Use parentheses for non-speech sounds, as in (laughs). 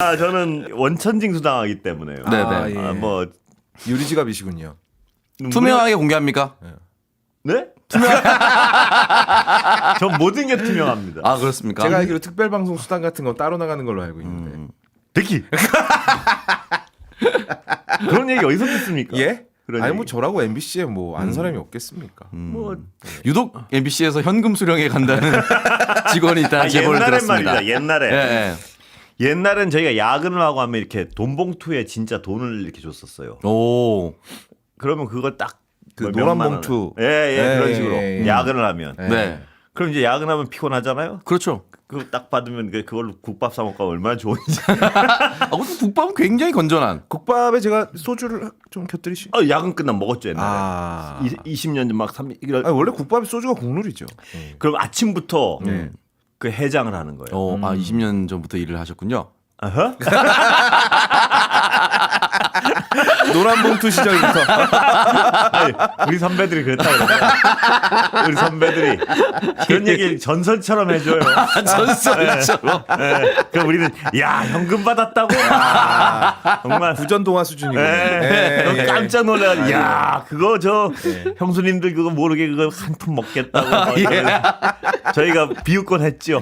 아, 저는 원천징수 당하기 때문에요. 네, 아, 네. 예. 아, 뭐 유리지갑이시군요. 투명하게 공개합니까? 네? (laughs) 전 모든 게 투명합니다. 아 그렇습니까? 제가 알기로 특별 방송 수당 같은 거 따로 나가는 걸로 알고 있는데. 음. 듣기. (laughs) 그런 얘기 어디서 듣습니까? 예? 그런 아니 얘기. 뭐 저라고 MBC에 뭐 음. 사람이 없겠습니까? 뭐 유독 MBC에서 현금 수령에 간다는 (laughs) 직원이 있다는 아, 제보를 옛날엔 들었습니다. 말이다. 옛날에 예, 예. 옛날엔 저희가 야근을 하고 하면 이렇게 돈 봉투에 진짜 돈을 이렇게 줬었어요. 오. 그러면 그걸 딱그뭐 노란 봉투. 원. 예, 예, 예, 그런 예, 식으로 예, 예. 야근을 하면. 예. 네. 그럼 이제 야근하면 피곤하잖아요. 그렇죠. 그거 딱 받으면 그- 그걸로 국밥 사 먹고 얼마나 좋은지. (laughs) 아, 근데 국밥은 굉장히 건전한. 국밥에 제가 소주를 좀 곁들이시. 어, 야근 끝나면 먹었죠 옛날에. 아. 이, 20년 전막 3, 이런 아니, 원래 국밥에 소주가 국룰이죠. 그럼 아침부터 네. 그 해장을 하는 거예요. 어, 음. 아 20년 전부터 일을 하셨군요. 아하? (laughs) 노란 봉투 시절부터. 아니, 우리 선배들이 그랬다 그러요 우리 선배들이 그런 얘기를 전설처럼 해줘요. (laughs) 전설처럼. 예. 그럼 우리는 야 현금 받았다고? 야, 정말 구전 동화 수준이고. 예. 너 깜짝 놀라. 야 그거 저 예. 형수님들 그거 모르게 그거 한 푼 먹겠다고. 막 (laughs) 저희가 비웃곤 했죠.